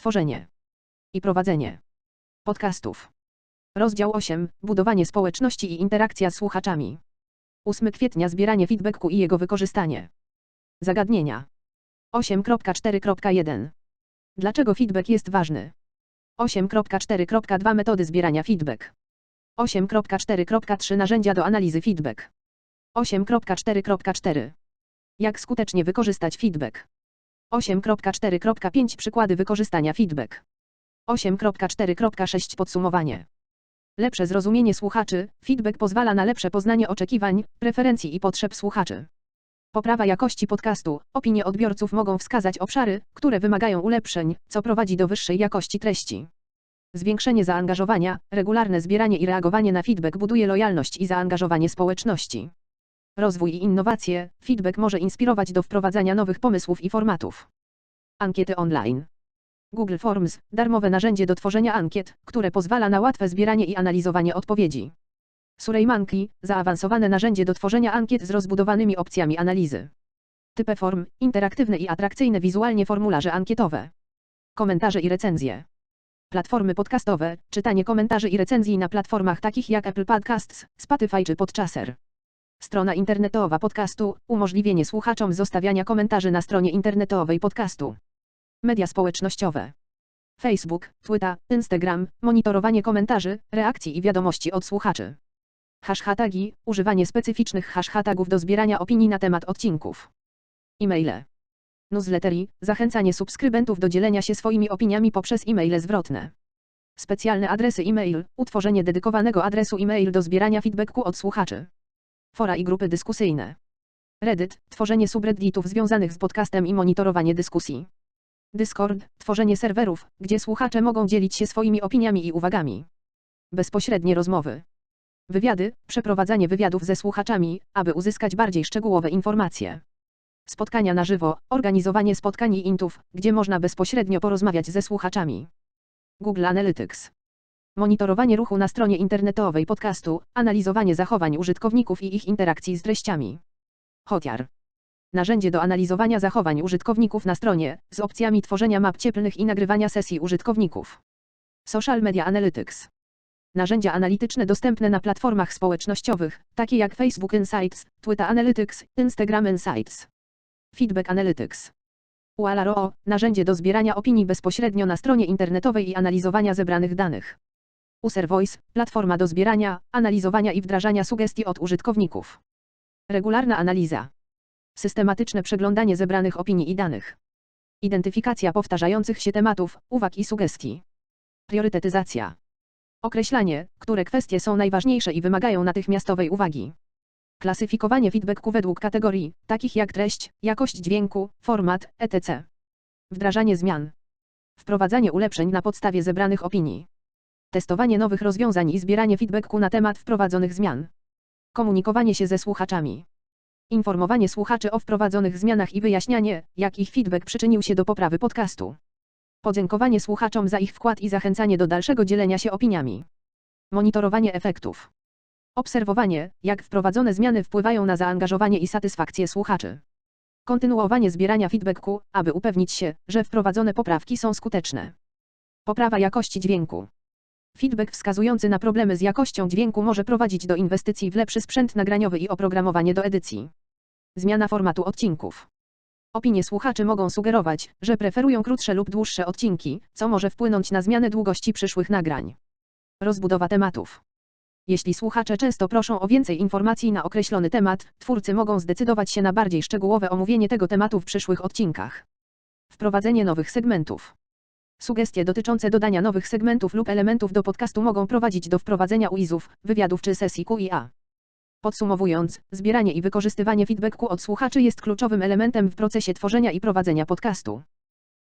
Tworzenie i prowadzenie podcastów. Rozdział 8. Budowanie społeczności i interakcja z słuchaczami. 8 kwietnia zbieranie feedbacku i jego wykorzystanie. Zagadnienia. 8.4.1. Dlaczego feedback jest ważny? 8.4.2 Metody zbierania feedback. 8.4.3 Narzędzia do analizy feedback. 8.4.4 Jak skutecznie wykorzystać feedback. 8.4.5 Przykłady wykorzystania feedback. 8.4.6 Podsumowanie. Lepsze zrozumienie słuchaczy. Feedback pozwala na lepsze poznanie oczekiwań, preferencji i potrzeb słuchaczy. Poprawa jakości podcastu. Opinie odbiorców mogą wskazać obszary, które wymagają ulepszeń, co prowadzi do wyższej jakości treści. Zwiększenie zaangażowania, regularne zbieranie i reagowanie na feedback buduje lojalność i zaangażowanie społeczności. Rozwój i innowacje. Feedback może inspirować do wprowadzania nowych pomysłów i formatów. Ankiety online. Google Forms darmowe narzędzie do tworzenia ankiet, które pozwala na łatwe zbieranie i analizowanie odpowiedzi. SurveyMonkey zaawansowane narzędzie do tworzenia ankiet z rozbudowanymi opcjami analizy. Typy form interaktywne i atrakcyjne wizualnie formularze ankietowe. Komentarze i recenzje. Platformy podcastowe, czytanie komentarzy i recenzji na platformach takich jak Apple Podcasts, Spotify czy Podchaser. Strona internetowa podcastu, umożliwienie słuchaczom zostawiania komentarzy na stronie internetowej podcastu. Media społecznościowe. Facebook, Twitter, Instagram, monitorowanie komentarzy, reakcji i wiadomości od słuchaczy. Hashtagi, używanie specyficznych hashtagów do zbierania opinii na temat odcinków. E-maile. Newslettery, zachęcanie subskrybentów do dzielenia się swoimi opiniami poprzez e-maile zwrotne. Specjalne adresy e-mail, utworzenie dedykowanego adresu e-mail do zbierania feedbacku od słuchaczy. Fora i grupy dyskusyjne. Reddit, tworzenie subredditów związanych z podcastem i monitorowanie dyskusji. Discord, tworzenie serwerów, gdzie słuchacze mogą dzielić się swoimi opiniami i uwagami. Bezpośrednie rozmowy. Wywiady, przeprowadzanie wywiadów ze słuchaczami, aby uzyskać bardziej szczegółowe informacje. Spotkania na żywo, organizowanie spotkań i intów, gdzie można bezpośrednio porozmawiać ze słuchaczami. Google Analytics. Monitorowanie ruchu na stronie internetowej podcastu, analizowanie zachowań użytkowników i ich interakcji z treściami. Hotjar. Narzędzie do analizowania zachowań użytkowników na stronie, z opcjami tworzenia map cieplnych i nagrywania sesji użytkowników. Social Media Analytics. Narzędzia analityczne dostępne na platformach społecznościowych, takie jak Facebook Insights, Twitter Analytics, Instagram Insights. Feedback Analytics. UALRO, narzędzie do zbierania opinii bezpośrednio na stronie internetowej i analizowania zebranych danych. User Voice, platforma do zbierania, analizowania i wdrażania sugestii od użytkowników. Regularna analiza. Systematyczne przeglądanie zebranych opinii i danych. Identyfikacja powtarzających się tematów, uwag i sugestii. Priorytetyzacja. Określanie, które kwestie są najważniejsze i wymagają natychmiastowej uwagi. Klasyfikowanie feedbacku według kategorii, takich jak treść, jakość dźwięku, format, etc. Wdrażanie zmian. Wprowadzanie ulepszeń na podstawie zebranych opinii. Testowanie nowych rozwiązań i zbieranie feedbacku na temat wprowadzonych zmian. Komunikowanie się ze słuchaczami. Informowanie słuchaczy o wprowadzonych zmianach i wyjaśnianie, jak ich feedback przyczynił się do poprawy podcastu. Podziękowanie słuchaczom za ich wkład i zachęcanie do dalszego dzielenia się opiniami. Monitorowanie efektów. Obserwowanie, jak wprowadzone zmiany wpływają na zaangażowanie i satysfakcję słuchaczy. Kontynuowanie zbierania feedbacku, aby upewnić się, że wprowadzone poprawki są skuteczne. Poprawa jakości dźwięku. Feedback wskazujący na problemy z jakością dźwięku może prowadzić do inwestycji w lepszy sprzęt nagraniowy i oprogramowanie do edycji. Zmiana formatu odcinków. Opinie słuchaczy mogą sugerować, że preferują krótsze lub dłuższe odcinki, co może wpłynąć na zmianę długości przyszłych nagrań. Rozbudowa tematów. Jeśli słuchacze często proszą o więcej informacji na określony temat, twórcy mogą zdecydować się na bardziej szczegółowe omówienie tego tematu w przyszłych odcinkach. Wprowadzenie nowych segmentów. Sugestie dotyczące dodania nowych segmentów lub elementów do podcastu mogą prowadzić do wprowadzenia UIZ-ów, wywiadów czy sesji QIA. Podsumowując, zbieranie i wykorzystywanie feedbacku od słuchaczy jest kluczowym elementem w procesie tworzenia i prowadzenia podcastu.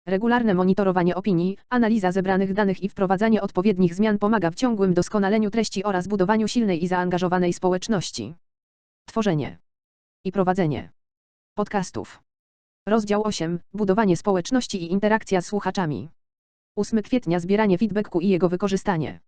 Regularne monitorowanie opinii, analiza zebranych danych i wprowadzanie odpowiednich zmian pomaga w ciągłym doskonaleniu treści oraz budowaniu silnej i zaangażowanej społeczności. Tworzenie i prowadzenie podcastów. Rozdział 8. Budowanie społeczności i interakcja z słuchaczami. 8 kwietnia zbieranie feedbacku i jego wykorzystanie.